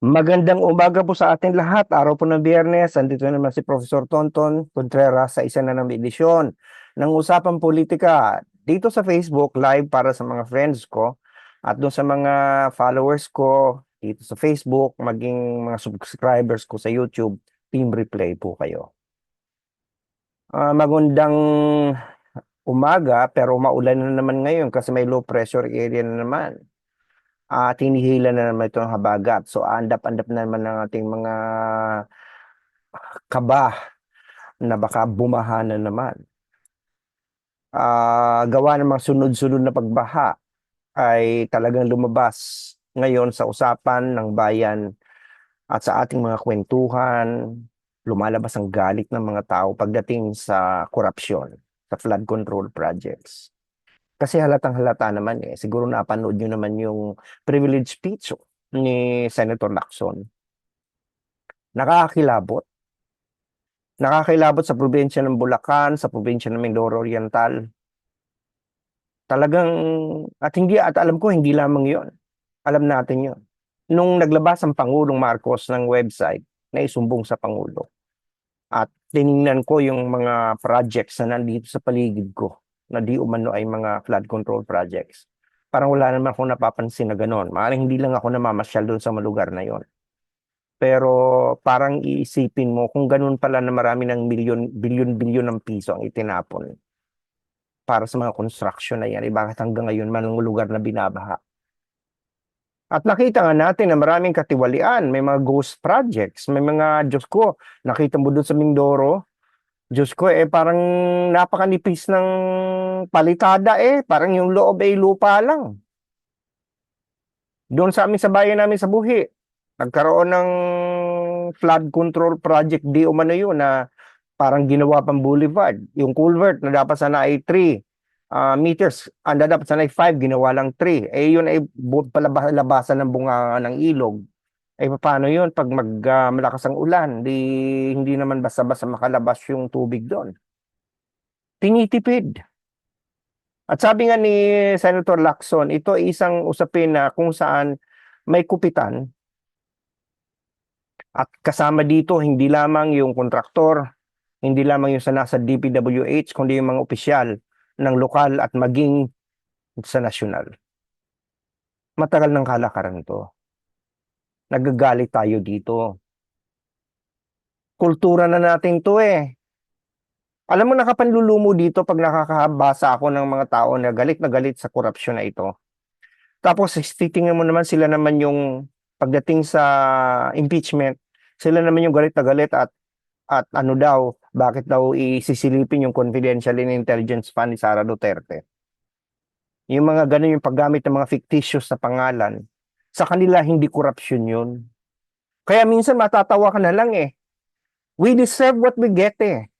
Magandang umaga po sa ating lahat. Araw po ng biyernes. Andito na naman si Professor Tonton Contreras sa isa na ng edisyon ng Usapang Politika dito sa Facebook live para sa mga friends ko at doon sa mga followers ko dito sa Facebook, maging mga subscribers ko sa YouTube, team replay po kayo. Ah, magandang umaga pero maulan na naman ngayon kasi may low pressure area na naman at hinihila na naman itong habagat. So, andap-andap na naman ng ating mga kaba na baka bumaha na naman. Ah, gawa ng mga sunod-sunod na pagbaha ay talagang lumabas ngayon sa usapan ng bayan at sa ating mga kwentuhan, lumalabas ang galit ng mga tao pagdating sa korupsyon, sa flood control projects. Kasi halatang halata naman eh. Siguro napanood nyo naman yung privilege speech ni Senator Lacson. Nakakakilabot. Nakakilabot sa probinsya ng Bulacan, sa probinsya ng Mindoro Oriental. Talagang, at hindi, at alam ko, hindi lamang yon Alam natin yon Nung naglabas ang Pangulong Marcos ng website na isumbong sa Pangulo, at tiningnan ko yung mga projects na nandito sa paligid ko, na di umano ay mga flood control projects. Parang wala naman akong napapansin na gano'n. Maaaring hindi lang ako namamasyal doon sa mga lugar na yon. Pero parang iisipin mo kung ganun pala na marami ng milyon, bilyon-bilyon ng piso ang itinapon para sa mga construction na yan, eh bakit hanggang ngayon man ang lugar na binabaha? At nakita nga natin na maraming katiwalian, may mga ghost projects, may mga, Diyos ko, nakita mo doon sa Mindoro, Diyos ko, eh parang napakanipis ng palitada eh. Parang yung loob ay lupa lang. Doon sa amin sa bayan namin sa Buhi, nagkaroon ng flood control project di umano yun na parang ginawa pang boulevard. Yung culvert na dapat sana ay 3 ah, meters, anda dapat sana ay 5, ginawa lang 3. Eh yun ay palabasan ng bunga ng ilog. Eh paano yun pag mag, ah, malakas ang ulan, di, hindi naman basta-basta makalabas yung tubig doon. Tinitipid. At sabi nga ni Senator Lacson, ito ay isang usapin na kung saan may kupitan at kasama dito hindi lamang yung kontraktor, hindi lamang yung sa nasa DPWH, kundi yung mga opisyal ng lokal at maging sa nasyonal. Matagal ng kalakaran to. Nagagalit tayo dito. Kultura na natin to eh. Alam mo, nakapanlulumo dito pag nakakabasa ako ng mga tao na galit na galit sa korupsyon na ito. Tapos, titingnan mo naman sila naman yung pagdating sa impeachment, sila naman yung galit na galit at at ano daw, bakit daw isisilipin yung confidential and intelligence fund ni Sara Duterte. Yung mga ganun yung paggamit ng mga fictitious na pangalan, sa kanila hindi korupsyon yun. Kaya minsan matatawa ka na lang eh. We deserve what we get eh.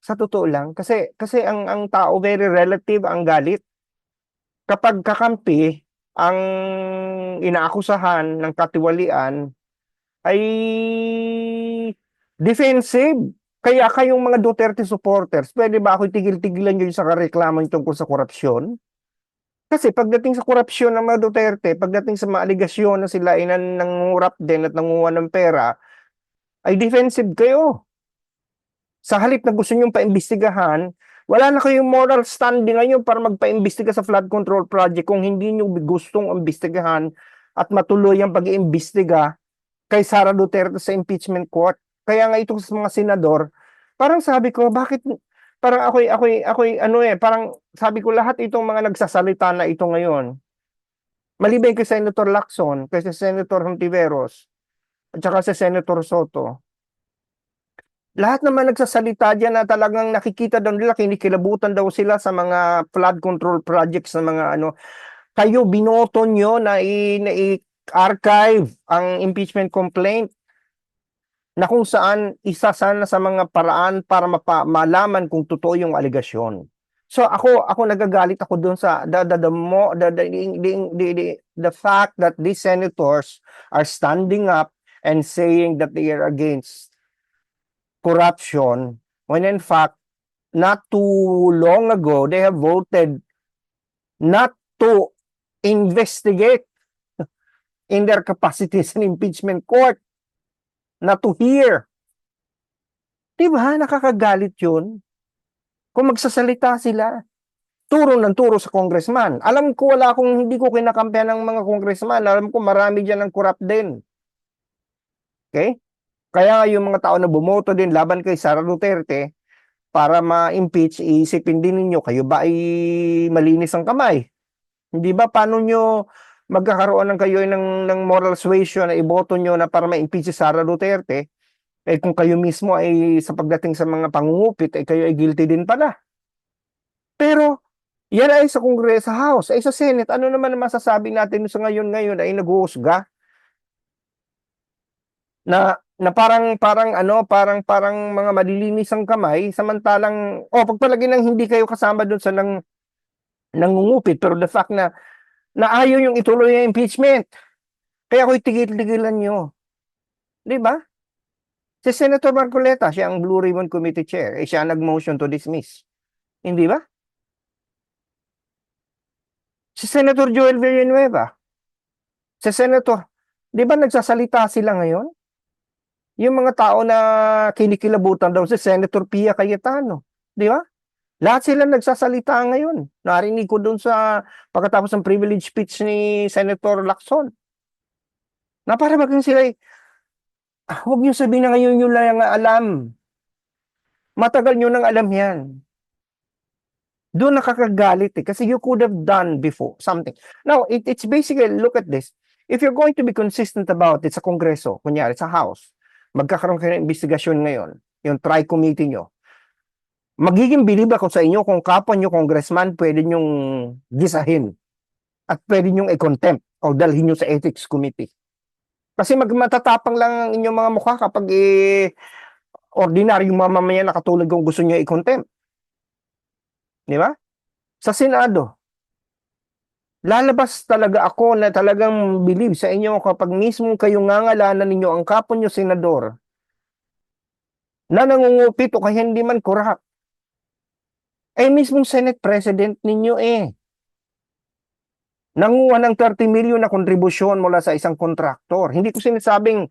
Sa totoo lang. Kasi, kasi ang, ang tao very relative ang galit. Kapag kakampi, ang inaakusahan ng katiwalian ay defensive. Kaya kayong mga Duterte supporters, pwede ba ako tigil-tigilan nyo sa reklamo yung tungkol sa korupsyon? Kasi pagdating sa korupsyon ng mga Duterte, pagdating sa mga aligasyon na sila ay nan nangungurap din at nangunguha ng pera, ay defensive kayo. Sa halip na gusto nyong paimbestigahan, wala na kayong moral standing ngayon para magpaimbestiga sa flood control project kung hindi nyo gustong imbestigahan at matuloy ang pag-iimbestiga kay Sara Duterte sa impeachment court. Kaya nga ito sa mga senador, parang sabi ko, bakit parang ako'y ako'y ako'y ano eh, parang sabi ko lahat itong mga nagsasalita na ito ngayon. Maliban kay Senator Lacson, kay Senator Hontiveros, at saka si Senator Soto. Lahat naman nagsasalita diyan na talagang nakikita daw nila kinikilabutan daw sila sa mga flood control projects ng mga ano. Kayo binoto nyo na i-archive ang impeachment complaint na kung saan isa sana sa mga paraan para mapa, malaman kung totoo yung aligasyon. So ako ako nagagalit ako doon sa the the the, mo, the, the, the, the, the, the fact that these senators are standing up and saying that they are against corruption when in fact not too long ago they have voted not to investigate in their capacity as an impeachment court na to hear. Diba? Nakakagalit yun. Kung magsasalita sila, turo ng turo sa congressman. Alam ko wala akong hindi ko kinakampihan ng mga congressman. Alam ko marami dyan ng corrupt din. Okay? Kaya yung mga tao na bumoto din laban kay Sara Duterte para ma-impeach, iisipin din ninyo, kayo ba ay malinis ang kamay? Hindi ba? Paano nyo magkakaroon ng kayo ng, ng moral suasion na iboto nyo na para ma-impeach si Sara Duterte? Eh kung kayo mismo ay sa pagdating sa mga pangungupit, eh kayo ay guilty din pala. Pero yan ay sa Congress, sa House, ay sa Senate, ano naman ang masasabi natin sa ngayon ngayon ay naghuhusga? Na na parang parang ano, parang parang mga malilinis ang kamay samantalang oh pagpalagi nang hindi kayo kasama doon sa nang nangungupit pero the fact na na ayaw yung ituloy yung impeachment. Kaya ako'y tigil-tigilan nyo. Di ba? Si Senator Marcoleta, siya ang Blue Ribbon Committee Chair, eh siya nag-motion to dismiss. Hindi ba? Si Senator Joel Villanueva, si Senator, di ba nagsasalita sila ngayon? Yung mga tao na kinikilabutan daw si Senator Pia Cayetano, di ba? Lahat sila nagsasalita ngayon. Narinig ko doon sa pagkatapos ng privilege speech ni Senator Lacson. Na para maging sila, ay, ah, huwag niyo sabihin na ngayon yun lang alam. Matagal niyo nang alam yan. Doon nakakagalit eh, kasi you could have done before something. Now, it, it's basically, look at this. If you're going to be consistent about it sa Kongreso, kunyari sa House, magkakaroon kayo ng investigasyon ngayon, yung tri-committee nyo, magiging bilib ako sa inyo kung kapwa nyo congressman pwede nyong gisahin at pwede nyong i-contempt o dalhin nyo sa ethics committee. Kasi magmatatapang lang ang inyong mga mukha kapag eh, ordinaryong mamamayan na katulad kung gusto nyo i-contempt. Di ba? Sa Senado, lalabas talaga ako na talagang believe sa inyo kapag mismo kayo ngangalanan ninyo ang kapwa nyo senador na nangungupit o kaya hindi man corrupt. Eh mismong Senate President ninyo eh. Nanguha ng 30 million na kontribusyon mula sa isang kontraktor. Hindi ko sinasabing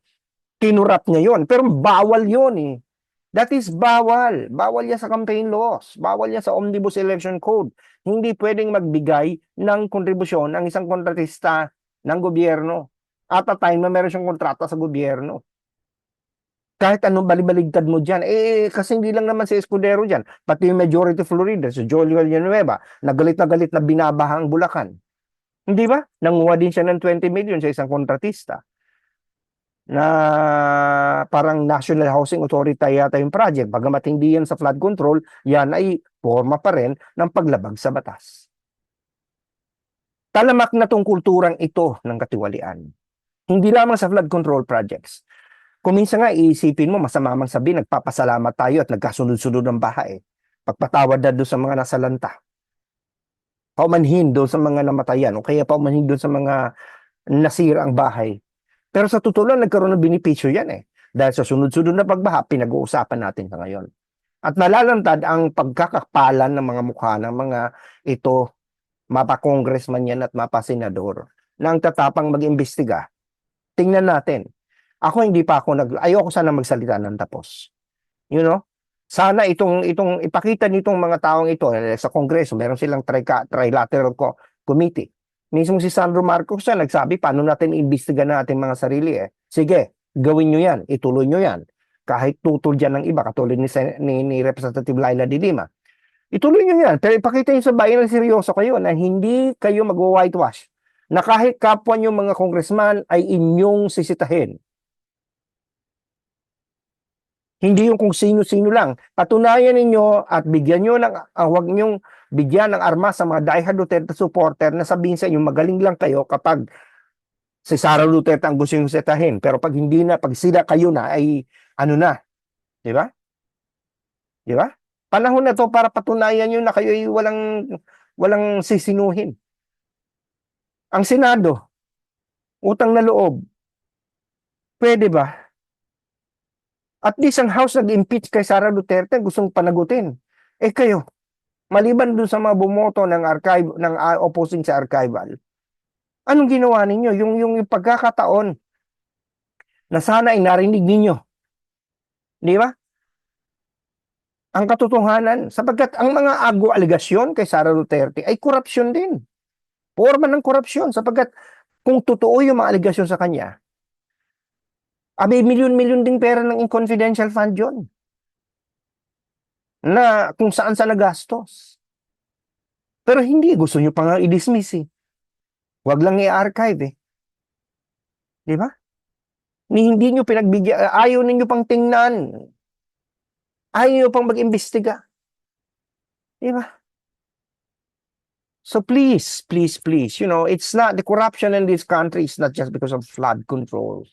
kinurap niya yon, pero bawal yon eh. That is bawal. Bawal yan sa campaign laws. Bawal yan sa Omnibus Election Code. Hindi pwedeng magbigay ng kontribusyon ang isang kontratista ng gobyerno at a time na meron siyang kontrata sa gobyerno. Kahit anong balibaligtad mo dyan, eh, kasi hindi lang naman si Escudero dyan, pati yung majority Florida, si Joel Villanueva, nagalit na galit na binabaha ang Bulacan. Hindi ba? Nanguha din siya ng 20 million sa isang kontratista na parang National Housing Authority yata yung project. Bagamat hindi yan sa flood control, yan ay forma pa rin ng paglabag sa batas. Talamak na tong kulturang ito ng katiwalian. Hindi lamang sa flood control projects. Kung minsan nga iisipin mo, masama mang sabi, nagpapasalamat tayo at nagkasunod-sunod ng bahay. Pagpatawad na doon sa mga nasa lanta. Paumanhin doon sa mga namatayan o kaya paumanhin doon sa mga nasira ang bahay. Pero sa totoo lang, nagkaroon ng benepisyo yan eh. Dahil sa sunod-sunod na pagbaha, pinag-uusapan natin sa ngayon. At nalalantad ang pagkakapalan ng mga mukha ng mga ito, mapa-congressman yan at mapa-senador, na ang tatapang mag-imbestiga. Tingnan natin. Ako hindi pa ako nag... Ayoko sana magsalita ng tapos. You know? Sana itong, itong ipakita nitong mga taong ito eh, sa Kongreso, meron silang tri trilateral co- committee mismo si Sandro Marcos siya nagsabi paano natin iimbestiga na ating mga sarili eh. Sige, gawin nyo yan, ituloy nyo yan. Kahit tutol dyan ng iba, katulad ni, ni, ni Representative Laila de Lima. Ituloy nyo yan, pero ipakita nyo sa bayan na seryoso kayo na hindi kayo mag-whitewash. Na kahit kapwa nyo mga congressman ay inyong sisitahin. Hindi yung kung sino-sino lang. Patunayan ninyo at bigyan nyo ng, uh, huwag nyong bigyan ng armas sa mga diehard Duterte supporter na sabihin sa inyo magaling lang kayo kapag si Sara Duterte ang gusto yung setahin. Pero pag hindi na, pag sila kayo na, ay ano na. Di ba? Di ba? Panahon na to para patunayan nyo na kayo ay walang, walang sisinuhin. Ang Senado, utang na loob, pwede ba? At least ang House nag-impeach kay Sara Duterte, gustong panagutin. Eh kayo, maliban dun sa mga bumoto ng archive ng uh, opposing sa archival Anong ginawa ninyo? Yung, yung, yung pagkakataon na sana ay narinig ninyo. Di ba? Ang katotohanan, sapagkat ang mga ago aligasyon kay Sara Duterte ay korupsyon din. Forma ng korupsyon sapagkat kung totoo yung mga aligasyon sa kanya, abay milyon-milyon ding pera ng confidential fund yun. Na kung saan sa nagastos. Pero hindi, gusto nyo pa nga i-dismiss eh. Huwag lang i-archive eh. Di ba? Ni hindi nyo pinagbigyan, ayaw ninyo pang tingnan. Ayaw nyo pang mag-imbestiga. Di ba? So please, please, please, you know, it's not, the corruption in this country is not just because of flood control.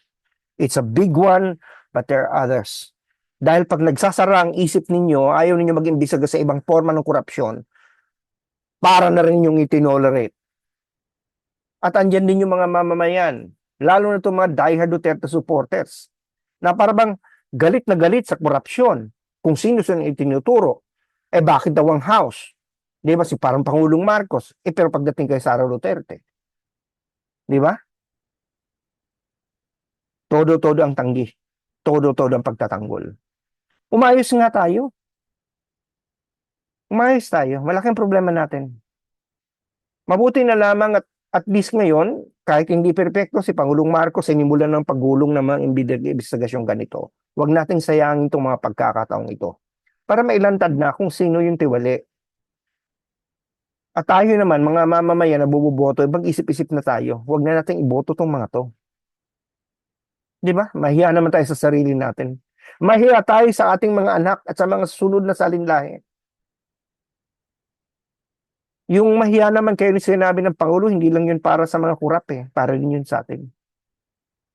It's a big one, but there are others. Dahil pag nagsasara ang isip ninyo, ayaw ninyo mag-imbestiga sa ibang forma ng korupsyon, para na rin yung itinolerate. At andyan din yung mga mamamayan, lalo na itong mga diehard Duterte supporters, na parang galit na galit sa korupsyon, kung sino sila itinuturo. Eh bakit daw ang house? Di ba si parang Pangulong Marcos? Eh pero pagdating kay Sara Duterte, di ba? Todo-todo ang tanggi. Todo-todo ang pagtatanggol. Umayos nga tayo. Umayos tayo. Malaking problema natin. Mabuti na lamang at at least ngayon, kahit hindi perpekto si Pangulong Marcos sinimulan ng paggulong ng mga investigasyong ganito. Huwag nating sayangin itong mga pagkakataong ito. Para mailantad na kung sino yung tiwali. At tayo naman, mga mamamayan na buboboto, mag-isip-isip na tayo. Huwag na nating iboto tong mga to. Di ba? Mahiya naman tayo sa sarili natin. Mahiya tayo sa ating mga anak at sa mga susunod na salinlahi. Yung mahiya naman kayo sinabi ng Pangulo, hindi lang yun para sa mga kurap eh. Para din yun sa atin.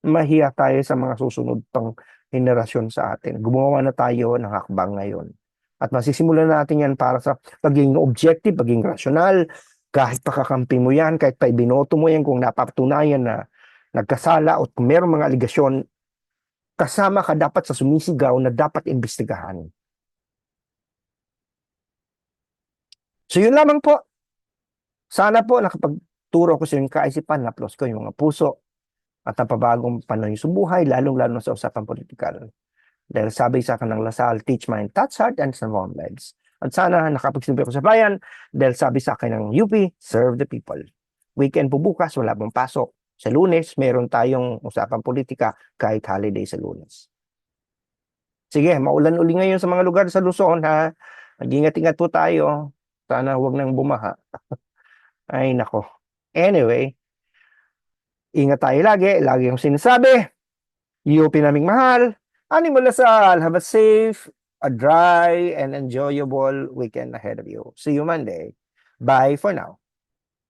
Mahiya tayo sa mga susunod pang henerasyon sa atin. Gumawa na tayo ng hakbang ngayon. At masisimulan natin yan para sa pagiging objective, pagiging rational, kahit pakakampi mo yan, kahit pa ibinoto mo yan kung napatunayan na nagkasala o mayroong mga aligasyon, kasama ka dapat sa sumisigaw na dapat imbestigahan. So yun lamang po. Sana po nakapagturo ko sa inyong kaisipan, naplos ko yung mga puso at napabagong panahon sa buhay, lalong-lalo sa usapang politikal. Dahil sabi sa akin ng Lasal, teach mind, touch heart, and transform lives. At sana nakapagsilbi ako sa bayan dahil sabi sa akin ng UP, serve the people. Weekend po bukas, wala pong pasok. Sa lunes, meron tayong usapang politika kahit holiday sa lunes. Sige, maulan uli ngayon sa mga lugar sa Luzon ha. Mag-ingat-ingat po tayo. Sana huwag nang bumaha. Ay, nako. Anyway, ingat tayo lagi. Lagi yung sinasabi. UP naming mahal. Animal Lasal, have a safe, a dry, and enjoyable weekend ahead of you. See you Monday. Bye for now.